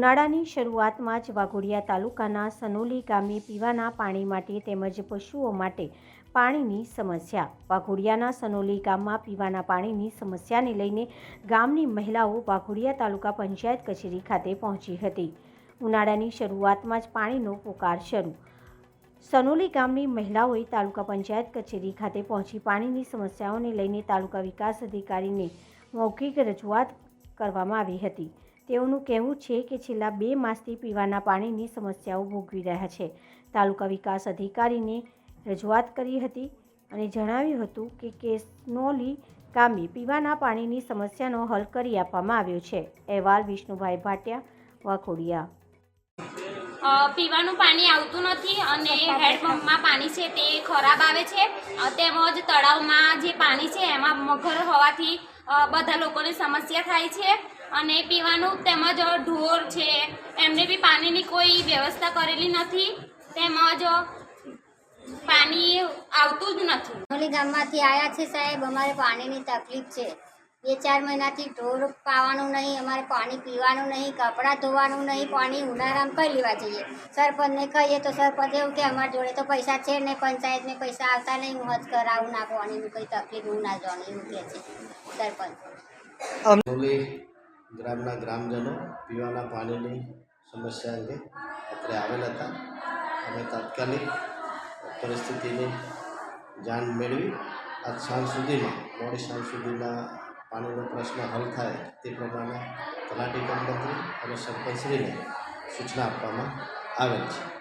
ઉનાળાની શરૂઆતમાં જ વાઘોડિયા તાલુકાના સનોલી ગામે પીવાના પાણી માટે તેમજ પશુઓ માટે પાણીની સમસ્યા. વાઘોડિયાના સનોલી ગામમાં પીવાના પાણીની સમસ્યાને લઈને ગામની મહિલાઓ વાઘોડિયા તાલુકા પંચાયત કચેરી ખાતે પહોંચી હતી. ઉનાળાની શરૂઆતમાં જ પાણીનો પોકાર શરૂ. સનોલી ગામની મહિલાઓએ તાલુકા પંચાયત કચેરી ખાતે પહોંચી પાણીની સમસ્યાઓને લઈને તાલુકા વિકાસ અધિકારીને મૌખિક રજૂઆત કરવામાં આવી હતી. તેઓનું કહેવું છે કે છેલ્લા બે માસથી પીવાના પાણીની સમસ્યાઓ ભોગવી રહ્યા છે. તાલુકા વિકાસ અધિકારીને રજૂઆત કરી હતી અને જણાવ્યું હતું કે કેસનોલી ગામે પીવાના પાણીની સમસ્યાનો હલ કરી આપવામાં આવ્યો છે. અહેવાલ વિષ્ણુભાઈ ભાટિયા, વાઘોડિયા. પીવાનું પાણી આવતું નથી અને હેડપંપમાં પાણી છે તે ખરાબ આવે છે. તેમજ તળાવમાં જે પાણી છે એમાં મગર હોવાથી બધા લોકોને સમસ્યા થાય છે. અને પીવાનું તેમજ ઢોર છે, એમને બી પાણીની કોઈ વ્યવસ્થા કરેલી નથી. તેમજ પાણી આવતું જ નથી. ગામમાંથી આવ્યા છે સાહેબ, અમારે પાણીની તકલીફ છે. બે ચાર મહિનાથી ઢોર પાવાનું નહીં અમારે પાણી પીવાનું નહીં કપડાં ધોવાનું નહીં પાણી ઉનાળામાં કઈ લેવા જઈએ? સરપંચને કહીએ તો સરપંચ એવું કે અમારા જોડે તો પૈસા છે ને પંચાયતને પૈસા આવતા નહીં હું હજ કરાવું ના પાણીની કંઈ તકલીફ હું ના જાણું એવું કહે છે સરપંચ. ગ્રામના ગ્રામજનો પીવાના પાણીની સમસ્યા અંગે અત્રે આવેલા હતા. અમે તાત્કાલિક પરિસ્થિતિની જાણ મેળવી. આજ સાંજ સુધીમાં મોડી સાંજ સુધીમાં પાણીનો પ્રશ્ન હલ થાય તે પ્રમાણે તલાટી કમ અને સરપંચશ્રીને સૂચના આપવામાં આવેલ છે.